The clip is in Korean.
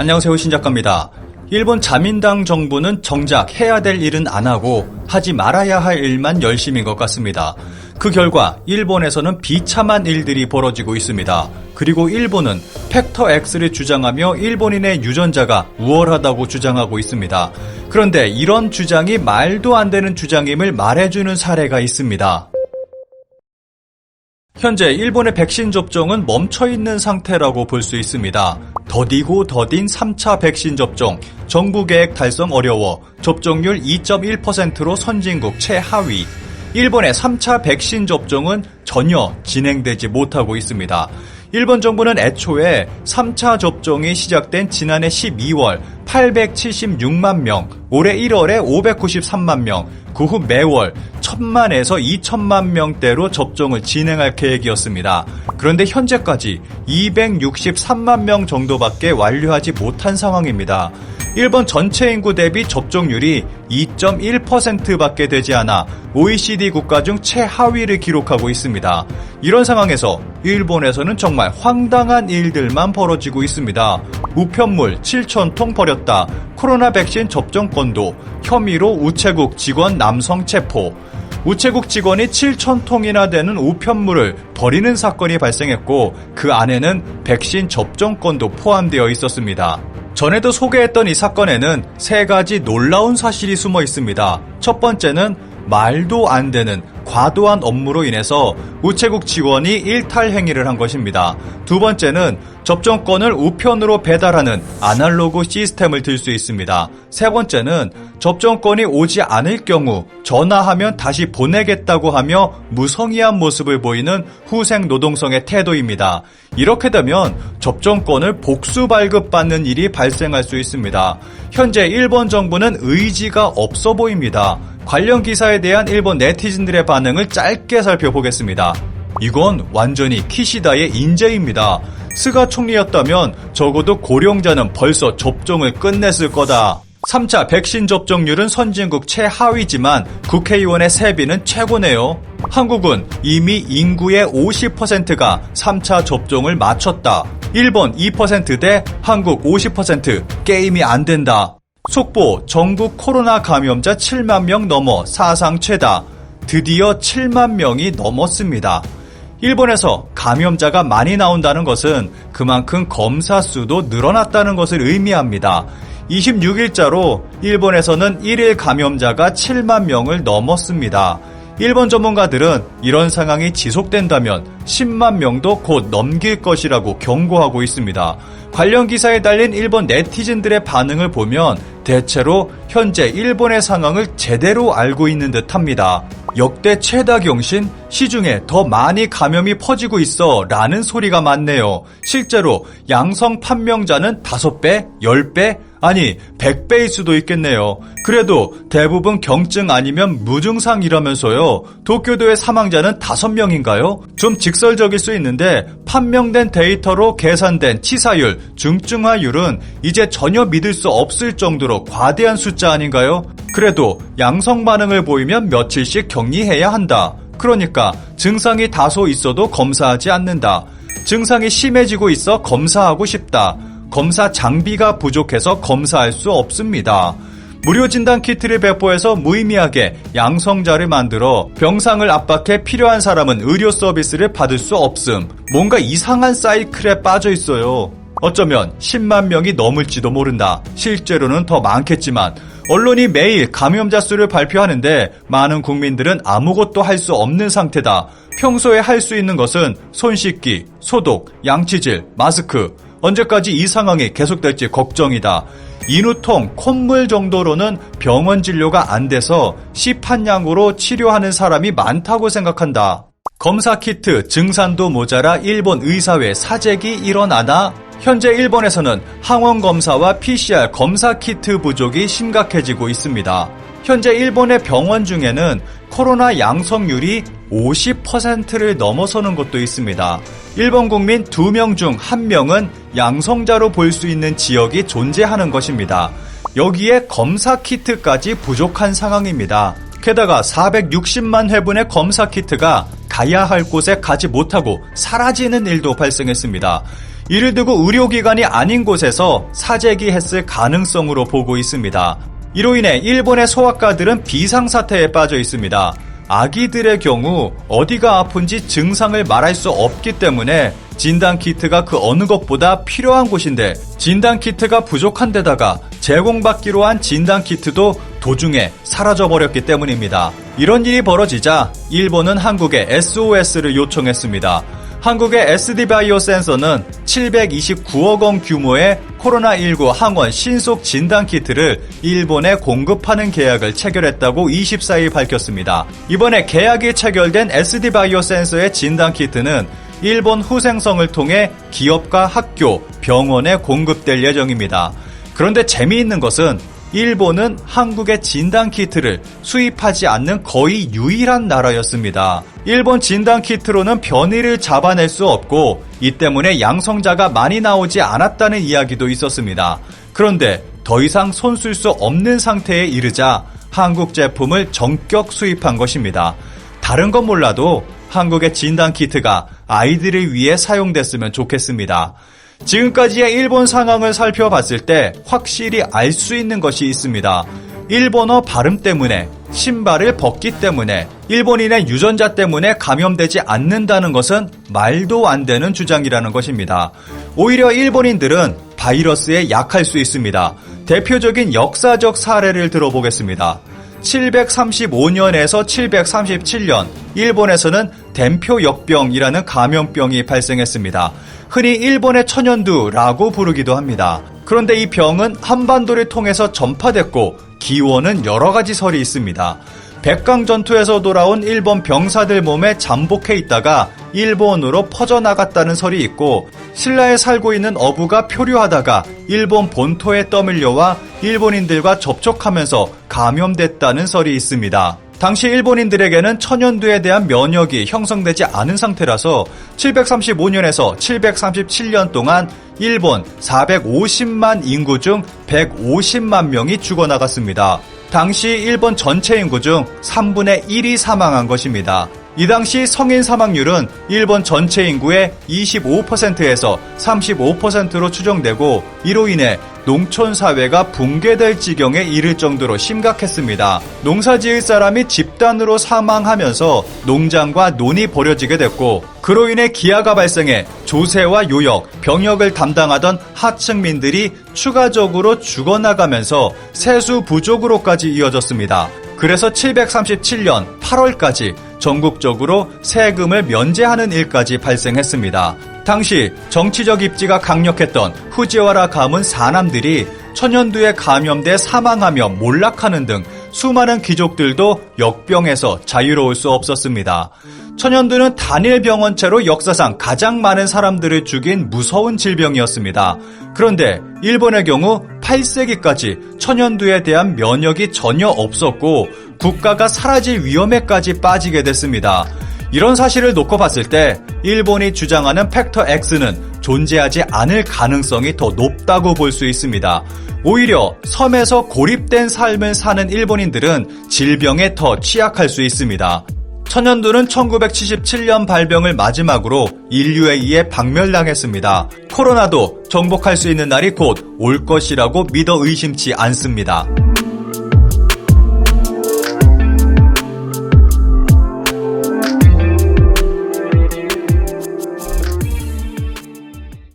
안녕하세요 신작가입니다. 일본 자민당 정부는 정작 해야 될 일은 안 하고 하지 말아야 할 일만 열심인 것 같습니다. 그 결과 일본에서는 비참한 일들이 벌어지고 있습니다. 그리고 일본은 팩터 X를 주장하며 일본인의 유전자가 우월하다고 주장하고 있습니다. 그런데 이런 주장이 말도 안 되는 주장임을 말해주는 사례가 있습니다. 현재 일본의 백신 접종은 멈춰 있는 상태라고 볼 수 있습니다. 더디고 더딘 3차 백신 접종, 정부 계획 달성 어려워 접종률 2.1%로 선진국 최하위. 일본의 3차 백신 접종은 전혀 진행되지 못하고 있습니다. 일본 정부는 애초에 3차 접종이 시작된 지난해 12월 876만 명, 올해 1월에 593만 명, 그 후 매월 1000만에서 2천만 명대로 접종을 진행할 계획이었습니다. 그런데 현재까지 263만 명 정도밖에 완료하지 못한 상황입니다. 일본 전체 인구 대비 접종률이 2.1%밖에 되지 않아 OECD 국가 중 최하위를 기록하고 있습니다. 이런 상황에서 일본에서는 정말 황당한 일들만 벌어지고 있습니다. 우편물 7,000통 버렸다. 코로나 백신 접종권도 혐의로 우체국 직원 남성 체포. 우체국 직원이 7,000통이나 되는 우편물을 버리는 사건이 발생했고 그 안에는 백신 접종권도 포함되어 있었습니다. 전에도 소개했던 이 사건에는 세 가지 놀라운 사실이 숨어 있습니다. 첫 번째는 말도 안 되는 과도한 업무로 인해서 우체국 직원이 일탈 행위를 한 것입니다. 두 번째는 접종권을 우편으로 배달하는 아날로그 시스템을 들 수 있습니다. 세 번째는 접종권이 오지 않을 경우 전화하면 다시 보내겠다고 하며 무성의한 모습을 보이는 후생 노동성의 태도입니다. 이렇게 되면 접종권을 복수 발급받는 일이 발생할 수 있습니다. 현재 일본 정부는 의지가 없어 보입니다. 관련 기사에 대한 일본 네티즌들의 반응을 짧게 살펴보겠습니다. 이건 완전히 키시다의 인재입니다. 스가 총리였다면 적어도 고령자는 벌써 접종을 끝냈을 거다. 3차 백신 접종률은 선진국 최하위지만 국회의원의 세비는 최고네요. 한국은 이미 인구의 50%가 3차 접종을 마쳤다. 일본 2%대 한국 50% 게임이 안 된다. 속보 전국 코로나 감염자 7만 명 넘어 사상 최다. 드디어 7만 명이 넘었습니다. 일본에서 감염자가 많이 나온다는 것은 그만큼 검사 수도 늘어났다는 것을 의미합니다. 26일자로 일본에서는 1일 감염자가 7만 명을 넘었습니다. 일본 전문가들은 이런 상황이 지속된다면 10만 명도 곧 넘길 것이라고 경고하고 있습니다. 관련 기사에 달린 일본 네티즌들의 반응을 보면 대체로 현재 일본의 상황을 제대로 알고 있는 듯 합니다. 역대 최다 경신 시중에 더 많이 감염이 퍼지고 있어 라는 소리가 많네요. 실제로 양성 판명자는 5배, 10배, 아니 100배일 수도 있겠네요. 그래도 대부분 경증 아니면 무증상이라면서요. 도쿄도의 사망자는 5명인가요? 좀 직설적일 수 있는데 판명된 데이터로 계산된 치사율, 중증화율은 이제 전혀 믿을 수 없을 정도로 과대한 숫자 아닌가요? 그래도 양성 반응을 보이면 며칠씩 격리해야 한다. 그러니까 증상이 다소 있어도 검사하지 않는다. 증상이 심해지고 있어 검사하고 싶다. 검사 장비가 부족해서 검사할 수 없습니다. 무료 진단 키트를 배포해서 무의미하게 양성자를 만들어 병상을 압박해 필요한 사람은 의료 서비스를 받을 수 없음. 뭔가 이상한 사이클에 빠져 있어요. 어쩌면 10만 명이 넘을지도 모른다. 실제로는 더 많겠지만 언론이 매일 감염자 수를 발표하는데 많은 국민들은 아무것도 할 수 없는 상태다. 평소에 할 수 있는 것은 손 씻기, 소독, 양치질, 마스크. 언제까지 이 상황이 계속될지 걱정이다. 인후통, 콧물 정도로는 병원 진료가 안 돼서 시판양으로 치료하는 사람이 많다고 생각한다. 검사 키트 증산도 모자라 일본 의사회 사재기 일어나나? 현재 일본에서는 항원 검사와 PCR 검사 키트 부족이 심각해지고 있습니다. 현재 일본의 병원 중에는 코로나 양성률이 50%를 넘어서는 곳도 있습니다. 일본 국민 2명 중 1명은 양성자로 볼 수 있는 지역이 존재하는 것입니다. 여기에 검사 키트까지 부족한 상황입니다. 게다가 460만 회분의 검사 키트가 가야 할 곳에 가지 못하고 사라지는 일도 발생했습니다. 이를 두고 의료기관이 아닌 곳에서 사재기 했을 가능성으로 보고 있습니다. 이로 인해 일본의 소아과들은 비상사태에 빠져 있습니다. 아기들의 경우 어디가 아픈지 증상을 말할 수 없기 때문에 진단키트가 그 어느 것보다 필요한 곳인데 진단키트가 부족한 데다가 제공받기로 한 진단키트도 도중에 사라져버렸기 때문입니다. 이런 일이 벌어지자 일본은 한국에 SOS를 요청했습니다. 한국의 SD바이오 센서는 729억 원 규모의 코로나19 항원 신속 진단 키트를 일본에 공급하는 계약을 체결했다고 24일 밝혔습니다. 이번에 계약이 체결된 SD바이오 센서의 진단 키트는 일본 후생성을 통해 기업과 학교, 병원에 공급될 예정입니다. 그런데 재미있는 것은 일본은 한국의 진단 키트를 수입하지 않는 거의 유일한 나라였습니다. 일본 진단 키트로는 변이를 잡아낼 수 없고 이 때문에 양성자가 많이 나오지 않았다는 이야기도 있었습니다. 그런데 더 이상 손 쓸 수 없는 상태에 이르자 한국 제품을 전격 수입한 것입니다. 다른 건 몰라도 한국의 진단 키트가 아이들을 위해 사용됐으면 좋겠습니다. 지금까지의 일본 상황을 살펴봤을 때 확실히 알 수 있는 것이 있습니다. 일본어 발음 때문에 신발을 벗기 때문에 일본인의 유전자 때문에 감염되지 않는다는 것은 말도 안 되는 주장이라는 것입니다. 오히려 일본인들은 바이러스에 약할 수 있습니다. 대표적인 역사적 사례를 들어보겠습니다. 735년에서 737년 일본에서는 덴표역병이라는 감염병이 발생했습니다. 흔히 일본의 천연두라고 부르기도 합니다. 그런데 이 병은 한반도를 통해서 전파됐고 기원은 여러 가지 설이 있습니다. 백강 전투에서 돌아온 일본 병사들 몸에 잠복해 있다가 일본으로 퍼져나갔다는 설이 있고 신라에 살고 있는 어부가 표류하다가 일본 본토에 떠밀려와 일본인들과 접촉하면서 감염됐다는 설이 있습니다. 당시 일본인들에게는 천연두에 대한 면역이 형성되지 않은 상태라서 735년에서 737년 동안 일본 450만 인구 중 150만 명이 죽어나갔습니다. 당시 일본 전체 인구 중 3분의 1이 사망한 것입니다. 이 당시 성인 사망률은 일본 전체 인구의 25%에서 35%로 추정되고 이로 인해 농촌 사회가 붕괴될 지경에 이를 정도로 심각했습니다. 농사 지을 사람이 집단으로 사망하면서 농장과 논이 벌어지게 됐고 그로 인해 기아가 발생해 조세와 요역, 병역을 담당하던 하층민들이 추가적으로 죽어나가면서 세수 부족으로까지 이어졌습니다. 그래서 737년 8월까지 전국적으로 세금을 면제하는 일까지 발생했습니다. 당시 정치적 입지가 강력했던 후지와라 가문 사남들이 천연두에 감염돼 사망하며 몰락하는 등 수많은 귀족들도 역병에서 자유로울 수 없었습니다. 천연두는 단일 병원체로 역사상 가장 많은 사람들을 죽인 무서운 질병이었습니다. 그런데 일본의 경우 8세기까지 천연두에 대한 면역이 전혀 없었고 국가가 사라질 위험에까지 빠지게 됐습니다. 이런 사실을 놓고 봤을 때 일본이 주장하는 팩터 X는 존재하지 않을 가능성이 더 높다고 볼 수 있습니다. 오히려 섬에서 고립된 삶을 사는 일본인들은 질병에 더 취약할 수 있습니다. 천연두는 1977년 발병을 마지막으로 인류에 의해 박멸당했습니다. 코로나도 정복할 수 있는 날이 곧 올 것이라고 믿어 의심치 않습니다.